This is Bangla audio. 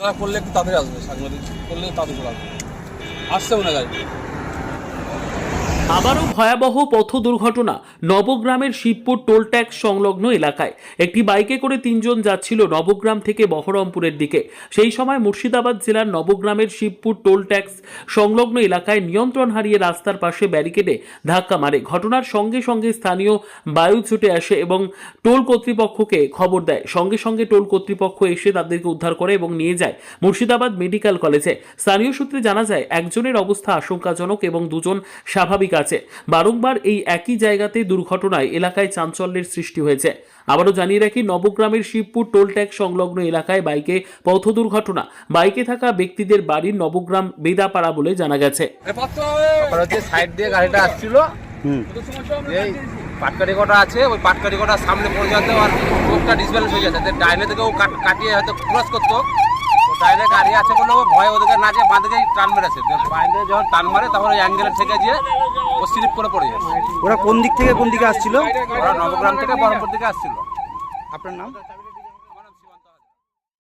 করলে একটু তাড়াতাড়ি আসবে সাংবাদিক করলে করে আসবে। আসছে মনে হয় গাড়ি। আবারও ভয়াবহ পথ দুর্ঘটনা নবগ্রামের শিবপুর টোল ট্যাক্স সংলগ্ন এলাকায়। একটি বাইকে করে তিনজন যাচ্ছিল নবগ্রাম থেকে বহরমপুরের দিকে। সেই সময় মুর্শিদাবাদ জেলার নবগ্রামের শিবপুর টোল ট্যাক্স সংলগ্ন এলাকায় নিয়ন্ত্রণ হারিয়ে রাস্তার পাশে ব্যারিকেডে ধাক্কা মারে। ঘটনার সঙ্গে সঙ্গে স্থানীয় বায়ু ছুটে আসে এবং টোল কর্তৃপক্ষকে খবর দেয়। সঙ্গে সঙ্গে টোল কর্তৃপক্ষ এসে তাদেরকে উদ্ধার করে এবং নিয়ে যায় মুর্শিদাবাদ মেডিকেল কলেজে। স্থানীয় সূত্রে জানা যায়, একজনের অবস্থা আশঙ্কাজনক এবং দুজন স্বাভাবিক আছে। বারংবার এই একই জায়গাতে দুর্ঘটনায় এলাকায় চাঞ্চল্যের সৃষ্টি হয়েছে। আবারও জানিয়ে রাখি নবগ্রামের শিবপুর টোল ট্যাক্স সংলগ্ন এলাকায় বাইকে পথ দুর্ঘটনা। বাইকে থাকা ব্যক্তিদের বাড়ির নবগ্রাম বেদাপাড়া বলে জানা গেছে। সাইড দিয়ে গাড়িটা আসছিল। পাটকারি কটা আছে ওই পাটকারি কটার সামনে পড়ে যাতে আর লোকটা ডিসব্যালেন্স হয়ে যাচ্ছে ডাইনে থেকে ও কাটিয়ে হয়তো ক্রস করতো। তো ডাইনে গাড়ি আছে বলে ও ভয় ওদিকে না যে বাঁদিকেই টান মেরেছে। বাইরে যখন টান মারে তখন ওই অ্যাঙ্গেলের থেকে গিয়ে ও করে পড়ে যাচ্ছে। ওরা কোন দিক থেকে কোন দিকে আসছিল? ওরা নবগ্রাম থেকে বহরমপুর থেকে আসছিল। আপনার নাম?